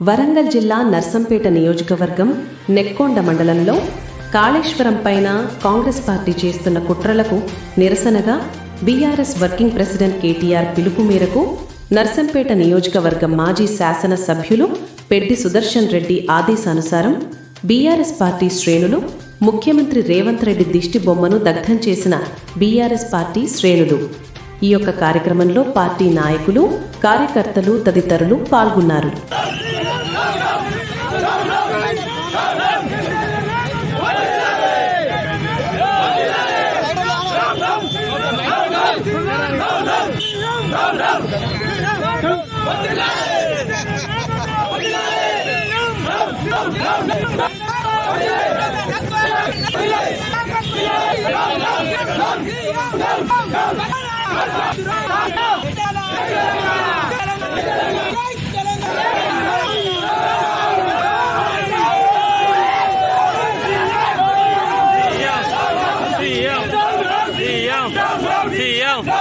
వరంగల్ జిల్లా నర్సంపేట నియోజకవర్గం నెక్కొండ మండలంలో కాళేశ్వరం పైన కాంగ్రెస్ పార్టీ చేస్తున్న కుట్రలకు నిరసనగా బీఆర్ఎస్ వర్కింగ్ ప్రెసిడెంట్ కేటీఆర్ పిలుపు మేరకు నర్సంపేట నియోజకవర్గ మాజీ శాసన సభ్యులు పెడ్డి సుదర్శన్ రెడ్డి ఆదేశానుసారం బీఆర్ఎస్ పార్టీ శ్రేణులు ముఖ్యమంత్రి రేవంత్ రెడ్డి దిష్టి బొమ్మను దగ్ధం చేసిన బీఆర్ఎస్ పార్టీ శ్రేణులు. ఈ యొక్క కార్యక్రమంలో పార్టీ నాయకులు కార్యకర్తలు తదితరులు పాల్గొన్నారు. తెలంగాణ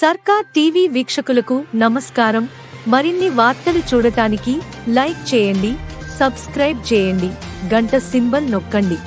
సర్కార్ టీవీ వీక్షకులకు నమస్కారం. మరిన్ని వార్తలు చూడటానికి లైక్ చేయండి సబ్స్క్రైబ్ చేయండి గంట సింబల్ నొక్కండి.